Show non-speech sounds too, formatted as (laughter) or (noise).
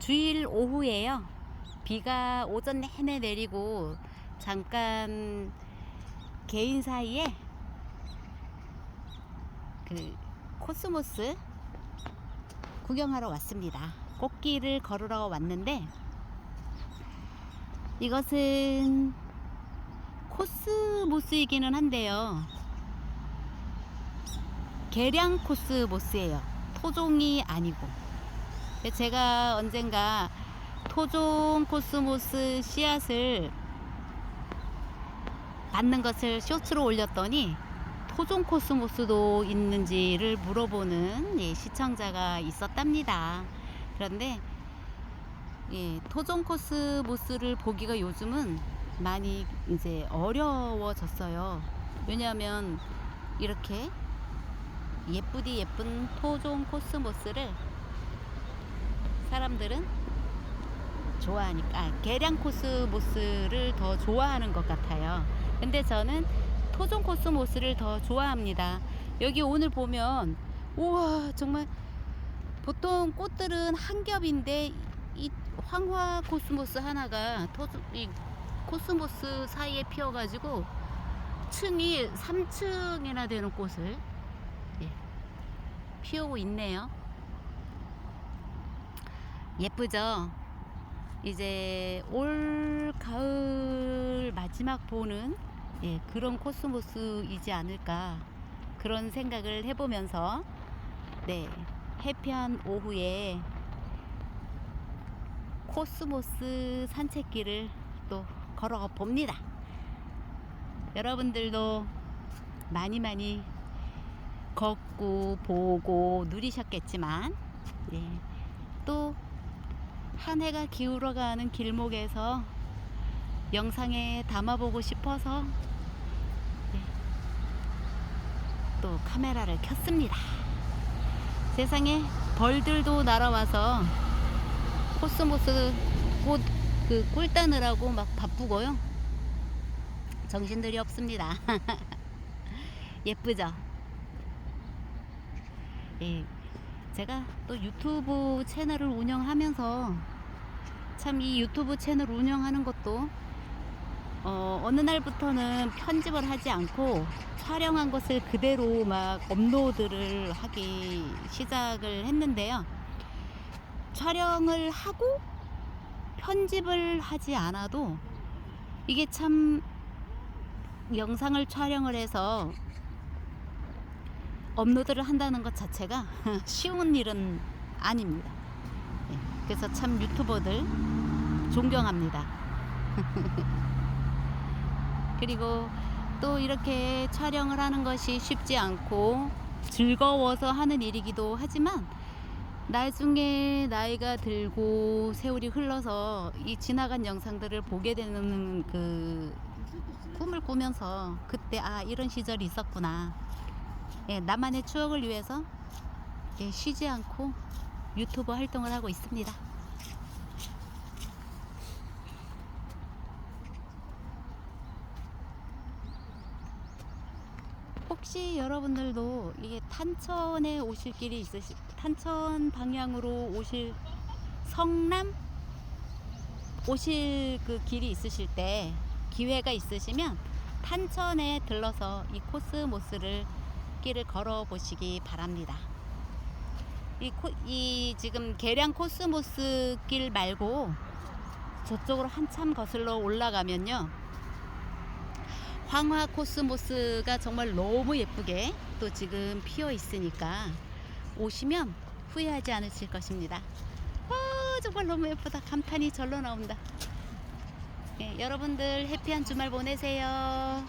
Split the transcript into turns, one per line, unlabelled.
주일 오후에요. 비가 오전 내내 내리고 잠깐 개인 사이에 그 코스모스 구경하러 왔습니다. 꽃길을 걸으러 왔는데 이것은 코스모스이기는 한데요. 계량 코스모스예요. 토종이 아니고. 제가 언젠가 토종 코스모스 씨앗을 받는 것을 쇼츠로 올렸더니 토종 코스모스도 있는지를 물어보는 예, 시청자가 있었답니다. 그런데 예, 토종 코스모스를 보기가 요즘은 많이 이제 어려워졌어요. 왜냐하면 이렇게 예쁘디 예쁜 토종 코스모스를 사람들은 좋아하니까 아, 계량 코스모스를 더 좋아하는 것 같아요. 근데 저는 토종 코스모스를 더 좋아합니다. 여기 오늘 보면 우와 정말 보통 꽃들은 한 겹인데 이 황화 코스모스 하나가 토종 이 코스모스 사이에 피어가지고 층이 3층이나 되는 꽃을 예, 피우고 있네요. 예쁘죠? 이제 올 가을 마지막 보는 예, 그런 코스모스이지 않을까 그런 생각을 해보면서 네 해피한 오후에 코스모스 산책길을 또 걸어 봅니다. 여러분들도 많이 많이 걷고 보고 누리셨겠지만 예, 또 한 해가 기울어가는 길목에서 영상에 담아보고 싶어서 예, 또 카메라를 켰습니다. 세상에 벌들도 날아와서 코스모스 꽃 그 꿀 따느라고 막 바쁘고요. 정신들이 없습니다. (laughs) 예쁘죠? 예, 제가 또 유튜브 채널을 운영하면서 참 이 유튜브 채널 운영하는 것도 어, 어느 날부터는 편집을 하지 않고 촬영한 것을 그대로 막 업로드를 하기 시작을 했는데요. 촬영을 하고 편집을 하지 않아도 이게 참 영상을 촬영을 해서 업로드를 한다는 것 자체가 (laughs) 쉬운 일은 아닙니다. 예, 그래서 참 유튜버들 존경합니다. (laughs) 그리고 또 이렇게 촬영을 하는 것이 쉽지 않고 즐거워서 하는 일이기도 하지만 나중에 나이가 들고 세월이 흘러서 이 지나간 영상들을 보게 되는 그 꿈을 꾸면서 그때 아 이런 시절이 있었구나 예, 나만의 추억을 위해서 예, 쉬지 않고 유튜버 활동을 하고 있습니다. 혹시 여러분들도 이게 탄천에 오실 길이 있으시 탄천 방향으로 오실 성남 오실 그 길이 있으실 때 기회가 있으시면 탄천에 들러서 이 코스모스를 길을 걸어 보시기 바랍니다. 이, 코, 이 지금 계량 코스모스 길 말고 저쪽으로 한참 거슬러 올라가면요. 황화 코스모스가 정말 너무 예쁘게 또 지금 피어 있으니까 오시면 후회하지 않으실 것입니다. 아, 정말 너무 예쁘다. 감탄이 절로 나온다. 예, 여러분들 해피한 주말 보내세요.